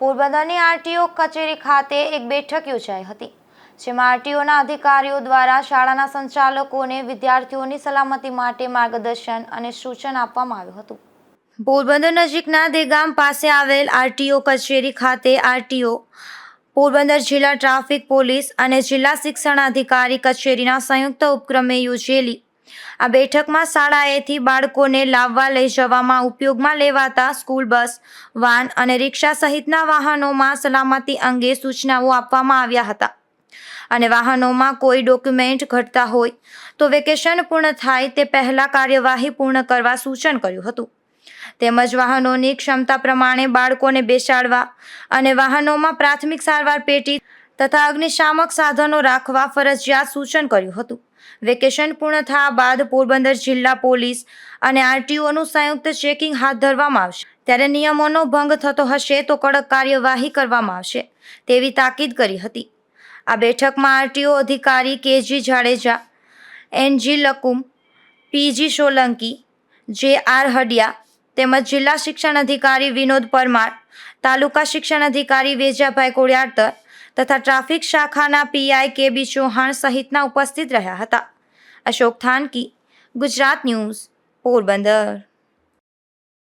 પોરબંદરની આરટીઓ કચેરી ખાતે એક બેઠક યોજાઈ હતી, જેમાં આરટીઓના અધિકારીઓ દ્વારા શાળાના સંચાલકોને વિદ્યાર્થીઓની સલામતી માટે માર્ગદર્શન અને સૂચન આપવામાં આવ્યું હતું. પોરબંદર નજીકના દેગામ પાસે આવેલ આરટીઓ કચેરી ખાતે આરટીઓ, પોરબંદર જિલ્લા ટ્રાફિક પોલીસ અને જિલ્લા શિક્ષણ અધિકારી કચેરીના સંયુક્ત ઉપક્રમે યોજેલી આ બેઠકમાં શાળાએથી બાળકોને લાવવા લઈ જવામાં ઉપયોગમાં લેવાતા સ્કૂલ, બસ, વાન અને રિક્ષા સહિતના વાહનોમાં સલામતી અંગે સૂચનાઓ આપવામાં આવ્યા હતા. અને વાહનોમાં કોઈ ડોક્યુમેન્ટ ઘટતા હોય તો વેકેશન પૂર્ણ થાય તે પહેલાં કાર્યવાહી પૂર્ણ કરવા સૂચન કર્યું હતું. તેમજ વાહનોની ક્ષમતા પ્રમાણે બાળકોને બેસાડવા અને વાહનોમાં પ્રાથમિક સારવાર પેટી તથા અગ્નિશામક સાધનો રાખવા ફરજિયાત સૂચન કર્યું હતું. વેકેશન પૂર્ણ થયા બાદ પોરબંદર જિલ્લા પોલીસ અને આરટીઓનું સંયુક્ત ચેકિંગ હાથ ધરવામાં આવશે. ત્યારે નિયમોનો ભંગ થતો હશે તો કડક કાર્યવાહી કરવામાં આવશે તેવી તાકીદ કરી હતી. આ બેઠકમાં આરટીઓ અધિકારી K G Jadeja N G Lakum P G Solanki, J R Hadiya તેમજ જિલ્લા શિક્ષણ અધિકારી વિનોદ પરમાર, તાલુકા શિક્ષણ અધિકારી વેજાભાઈ કોડિયાર્તર તથા ટ્રાફિક શાખાના પીઆઈ કે બી ચૌહાણ સહિતના ઉપસ્થિત રહ્યા હતા. અશોક થાનકી, ગુજરાત ન્યૂઝ, પોરબંદર.